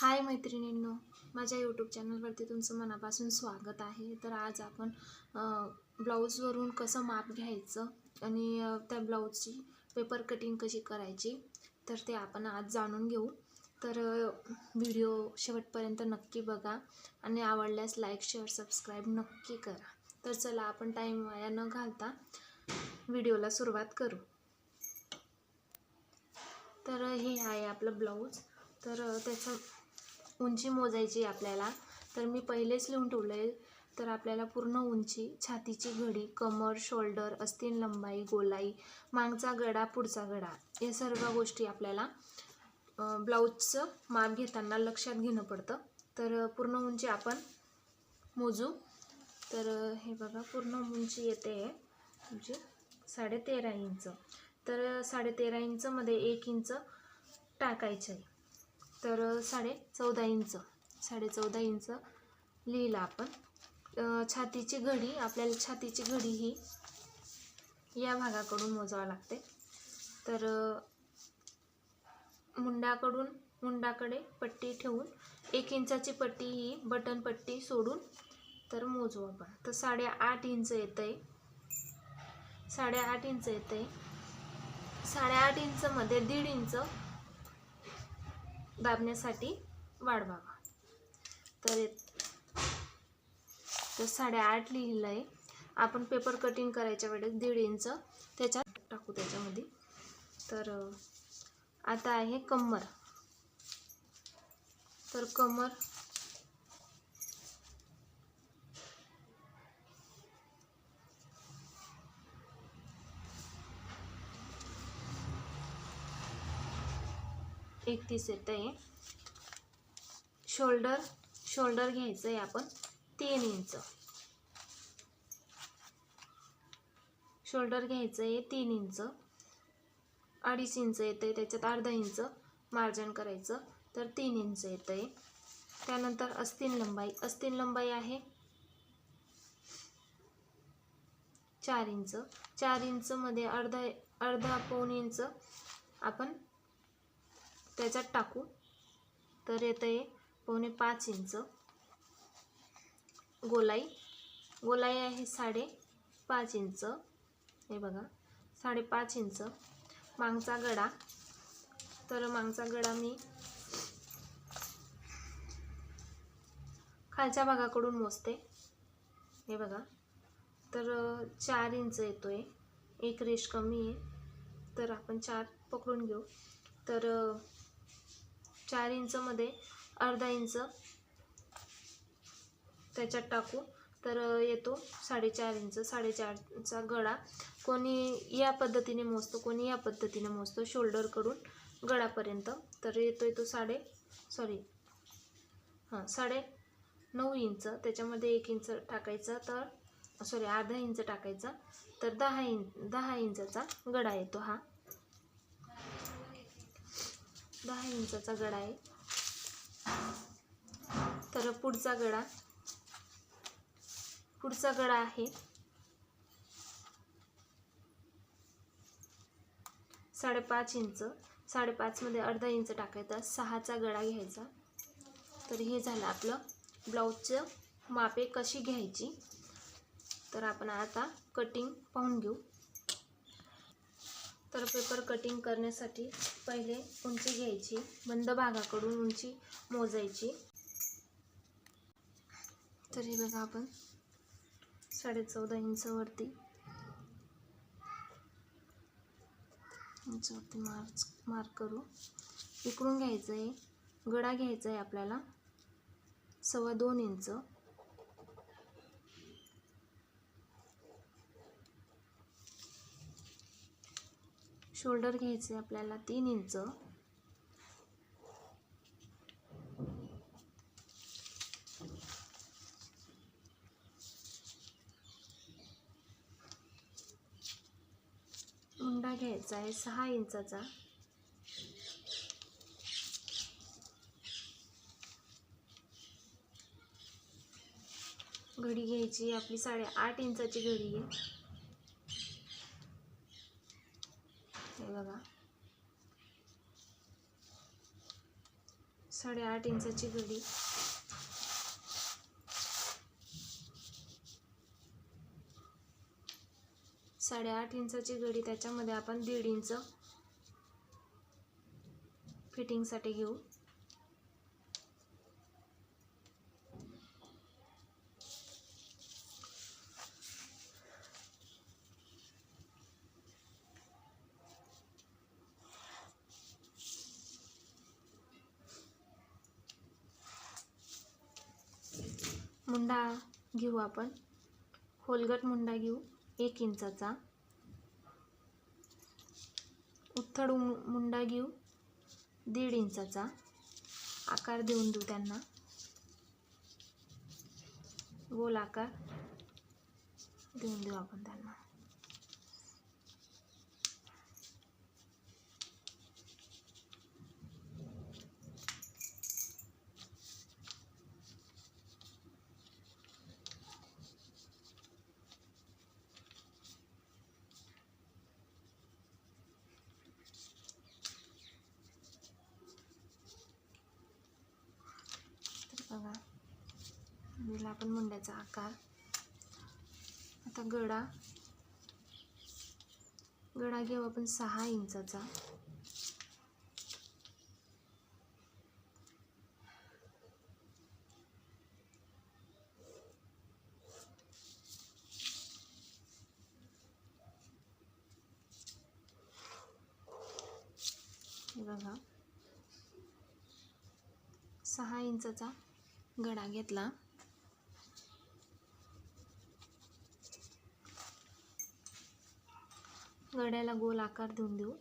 हाय मैत्रिणींनो माझ्या यूट्यूब चॅनलवरती तुमचं मनापासून स्वागत आहे. तर आज आपण ब्लाऊजवरून कसं माप घ्यायचं आणि त्या ब्लाऊजची पेपर कटिंग कशी करायची तर ते आपण आज जाणून घेऊ. तर व्हिडिओ शेवटपर्यंत नक्की बघा आणि आवडल्यास लाईक शेअर सबस्क्राईब नक्की करा. तर चला आपण टाईम वाया न घालता व्हिडिओला सुरुवात करू. तर हे आहे आपलं ब्लाऊज. तर त्याचं उंची मोजायची आहे आपल्याला. तर मी पहिलेच लिहून ठेवलं आहे तर आपल्याला पूर्ण उंची छातीची घडी कमर शोल्डर अस्तीन लंबाई गोलाई मागचा गडा पुढचा गडा या सर्व गोष्टी आपल्याला ब्लाऊजचं माप घेताना लक्षात घेणं पडतं. तर पूर्ण उंची आपण मोजू. तर हे बघा पूर्ण उंची येते. म्हणजे साडेतेरा इंच. तर साडेतेरा इंचमध्ये एक इंच टाकायचं आहे. तर साडे चौदा इंच साडे चौदा इंच लिहिलं आपण. छातीची घडी आपल्याला छातीची घडी ही या भागाकडून मोजावं लागते. तर मुंडाकडून मुंडाकडे पट्टी ठेवून एक इंचाची पट्टी ही बटन पट्टी सोडून तर मोजू आपण. तर साडेआठ इंच येतं आहे साडेआठ इंच येतं आहे साडेआठ इंचमध्ये दीड इंच दाबण्यासाठी वाढवावा. तर तर साडेआठ लिहिलं आहे आपण पेपर कटिंग करायच्या वेळेस दीड इंच त्याच्यात टाकू त्याच्यामध्ये. तर आता आहे कमर. तर कमर एकतीस येतं आहे. शोल्डर शोल्डर घ्यायचं आहे आपण. तीन इंच. शोल्डर घ्यायचं आहे तीन इंच. अडीच इंच येतं आहे त्याच्यात अर्धा इंच मार्जन करायचं. तर तीन इंच येतं आहे त्यानंतर अस्तीन लंबाई. अस्तीन लंबाई आहे चार इंच. चार इंचमध्ये अर्धा अर्धा पाऊन इंच आपण त्याच्यात टाकू. तर येतं आहे पावणे पाच इंच. गोलाई. गोलाई आहे साडे पाच इंच. हे बघा साडेपाच इंच. मागचा गडा. तर मागचा गडा मी खालच्या भागाकडून मोजते. हे बघा. तर चार इंच येतो आहे एक रेश कमी आहे. तर आपण चार पकडून घेऊ. तर चार इंचमध्ये अर्धा इंच त्याच्यात टाकू. तर येतो साडेचार इंच साडेचारचा गळा कोणी या पद्धतीने मोजतो कोणी या पद्धतीने मोजतो शोल्डरकडून गळापर्यंत तर येतो येतो साडे सॉरी हां साडे नऊ इंच. त्याच्यामध्ये एक इंच टाकायचा तर सॉरी अर्धा इंच टाकायचा. तर दहा इंच दहा इंचाचा गडा येतो हा. दहा इंचाचा गडा आहे. तर पुढचा गडा पुढचा गडा आहे. साडेपाच इंच साडेपाचमध्ये अर्धा इंच टाकायचा सहाचा गडा घ्यायचा. तर हे झालं आपलं ब्लाऊजचं मापे कशी घ्यायची. तर आपण आता कटिंग पाहून घेऊ. तर पेपर कटिंग करण्यासाठी पहिले उंची घ्यायची बंद भागाकडून उंची मोजायची. तर हे बघा आपण साडे चौदा इंचवरती इंचवरती मार्च मार्क करू. इकडून घ्यायचं आहे गडा घ्यायचा आहे आपल्याला सव्वा दोन इंच. शोल्डर घ्यायचे आपल्याला तीन इंच. मुंडा घ्यायचा आहे सहा इंचाचा. घडी घ्यायची आपली साडेआठ इंचाची घडी आहे हे बघा साडेआठ इंचाची घडी साडेआठ इंचाची घडी त्याच्यामध्ये आपण दीड इंच फिटिंगसाठी घेऊ मुंडा घेऊ आपण. खोलगट मुंडा घेऊ एक इंचाचा. उत्थड मुंडा घेऊ दीड इंचाचा. आकार देऊन देऊ त्यांना. गोल आकार देऊन देऊ आपण त्यांना तर बघा दिला आपण मुंड्याचा आकार. आता गडा. गडा घेऊ आपण सहा इंचाचा. बघा. सहा इंचाचा गडा घेतला. वड्याला गोल आकार देऊन देऊ.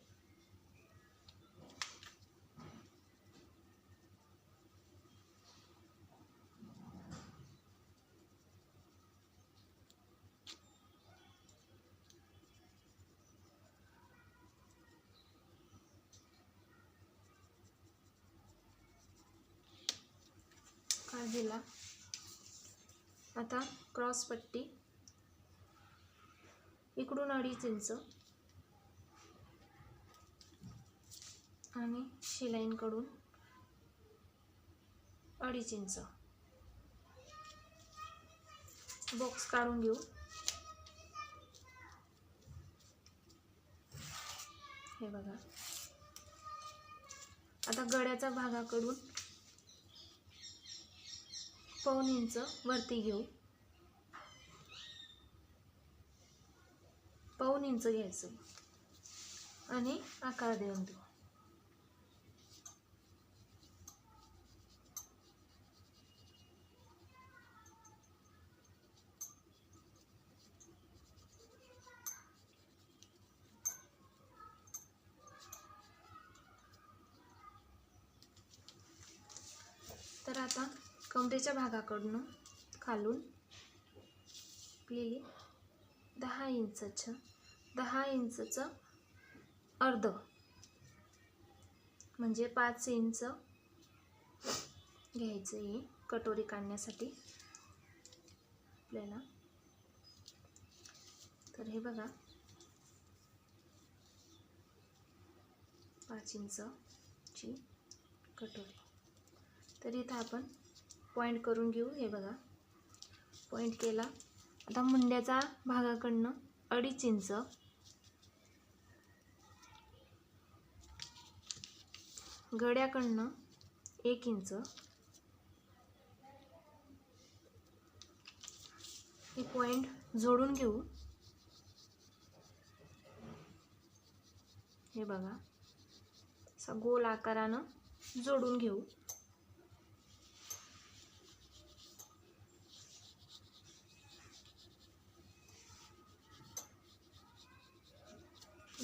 काढलेला. आता क्रॉस पट्टी. इकडून अडीच इंच. आणि शिलाईंकडून अडीच इंच. बॉक्स काढून घेऊ. हे बघा. आता गड्याच्या भागाकडून पाऊन इंच वरती घेऊ. पाऊन इंच घ्यायचं. आणि आकार देऊन देऊ तर आता कमरेच्या भागाकडून खालून आपली दहा इंचचं दहा इंचचं अर्ध. म्हणजे पाच इंच घ्यायचं आहे कटोरी काढण्यासाठी आपल्याला. तर हे बघा. पाच इंचची कटोरी. तर इथं आपण पॉईंट करून घेऊ हे बघा. पॉईंट केला. आता मुंड्याचा भागाकडनं अडीच इंच. गड्याकडनं एक इंच. हे पॉईंट जोडून घेऊ. हे बघा. असा गोल आकारानं जोडून घेऊ.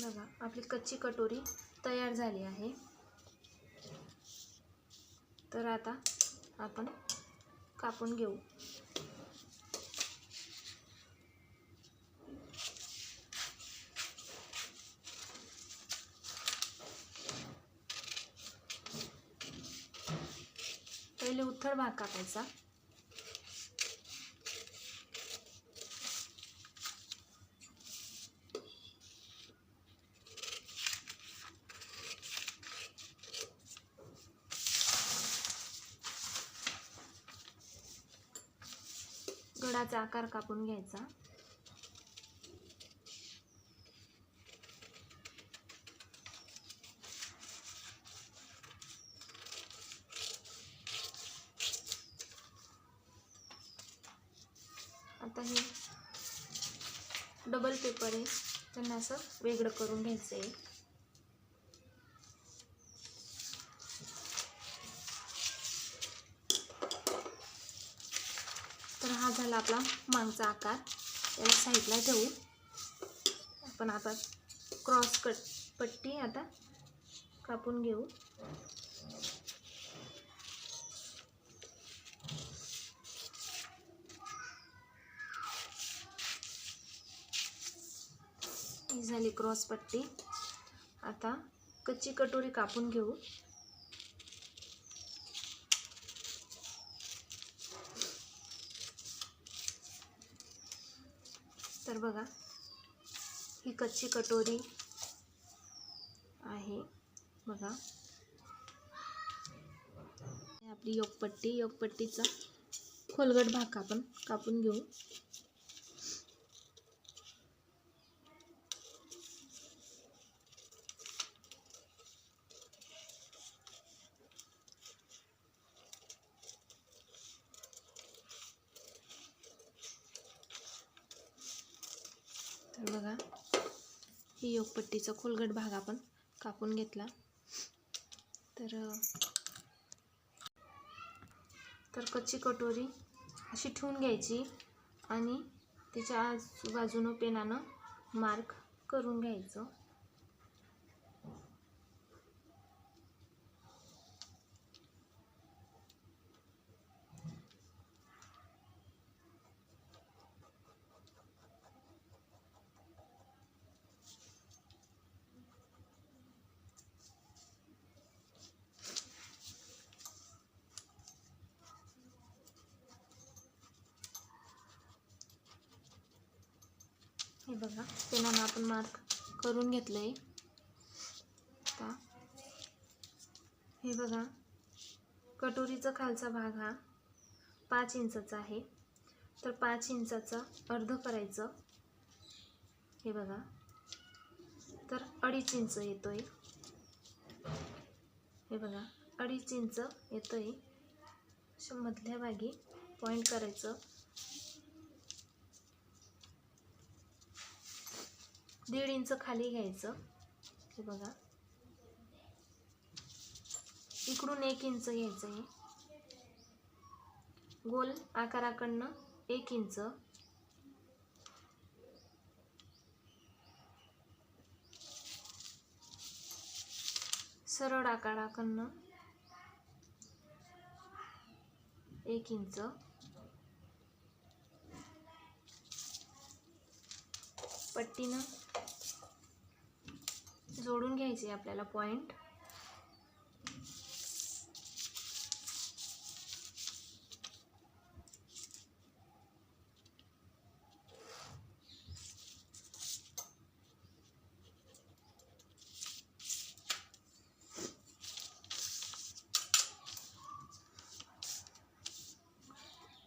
बघा आपली कच्ची कटोरी तयार झाली आहे. तर आता आपण कापून घेऊ. पहिले उत्थळ भाग कापायचा. आकार कापून घ्यायचा. आता हे डबल पेपर आहे. त्यांना असं वेगळं करून घ्यायचं आहे झाला आपला मागचा आकार. त्याला साईडला ठेवू. आपण आता क्रॉस कट पट्टी आता कापून घेऊ. ही झाली क्रॉस पट्टी. आता कच्ची कटोरी कापून घेऊ. बघा. ही कच्ची कटोरी आहे. बघा. आपली योगपट्टी योगपट्टीचा खोलगट भाग आपण कापून घेऊ तर बघा पट्टीचा खोलगट भाग आपण कापून घेतला. तर तर कच्ची कटोरी अशी ठेवून घ्यायची आणि तिच्या आजूबाजूनं पेनानं मार्क करून घ्यायचं हे बघा पेनानं आपण मार्क करून घेतलं आहे आता हे बघा. कटोरीचा खालचा भाग हा पाच इंचाचा आहे. तर पाच इंचाचा अर्ध करायचं. हे बघा. तर अडीच इंच येतोय. हे बघा. अडीच इंच येतोय. अशा मधल्या भागी पॉईंट करायचं. दीड इंच खाली घ्यायचं. हे बघा. इकडून एक इंच घ्यायचं हे. गोल आकाराकडनं एक इंच. सरळ आकाराकडनं एक इंच. पट्टीनं जोडून घ्यायचे आपल्याला पॉईंट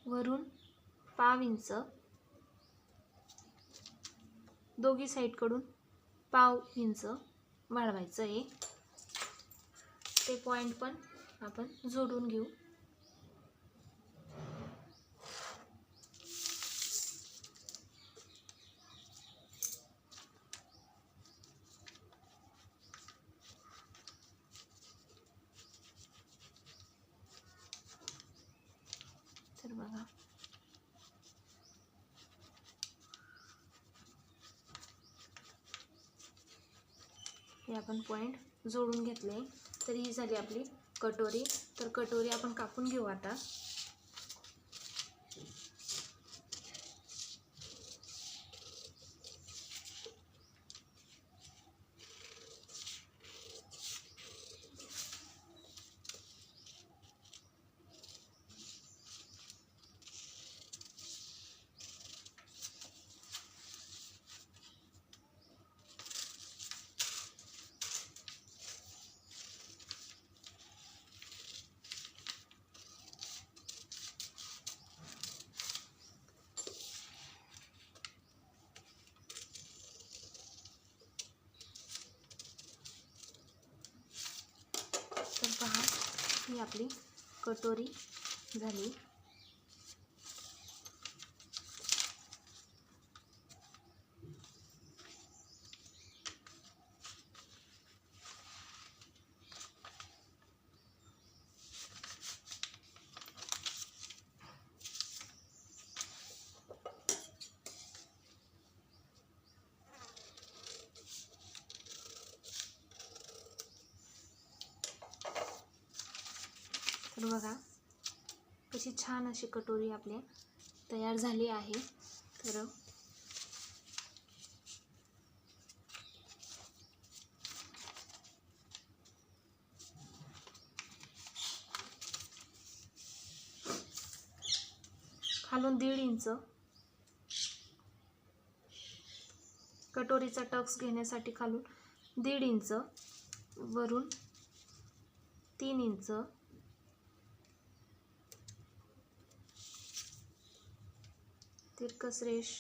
वरून पाव इंच. दोघी साईडकडून पाव इंच. वाढवायचं आहे. ते पॉईंट पण आपण जोडून घेऊ तर बघा हे आपण पॉईंट जोडून घेतले. तर ही झाली आपली कटोरी. तर कटोरी आपण कापून घेऊ आता. आपली कटोरी झाली. तर बघा. कशी छान अशी कटोरी आपली तयार झाली आहे. तर खालून दीड इंच कटोरीचा टक्स घेण्यासाठी खालून दीड इंच वरून तीन इंच तिरकस रेष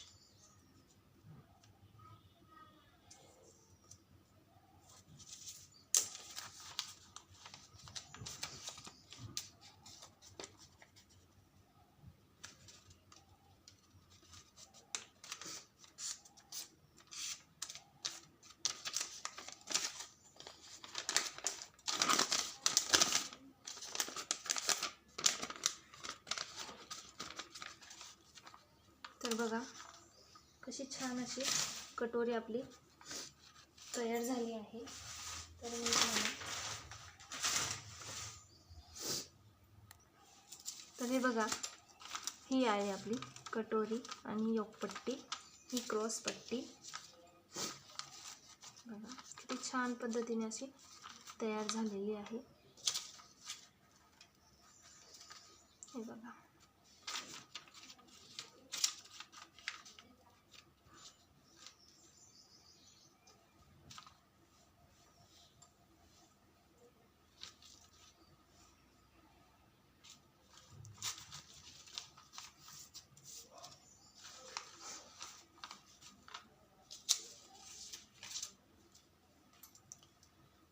तर बघा कशी छान अशी कटोरी आपली तयार झाली आहे. तर मी तुम्हाला तर हे बघा ही आहे आपली कटोरी आणि योगपट्टी ही क्रॉस पट्टी. बघा किती छान पद्धतीने अशी तयार झालेली आहे. हे बघा.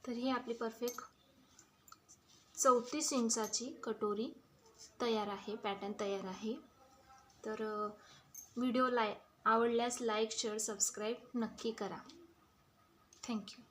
तर ही आपली परफेक्ट चौतीस इंचाची कटोरी तयार आहे पॅटर्न तयार आहे. तर व्हिडिओ लाय आवडल्यास लाईक शेअर सबस्क्राईब नक्की करा. थँक्यू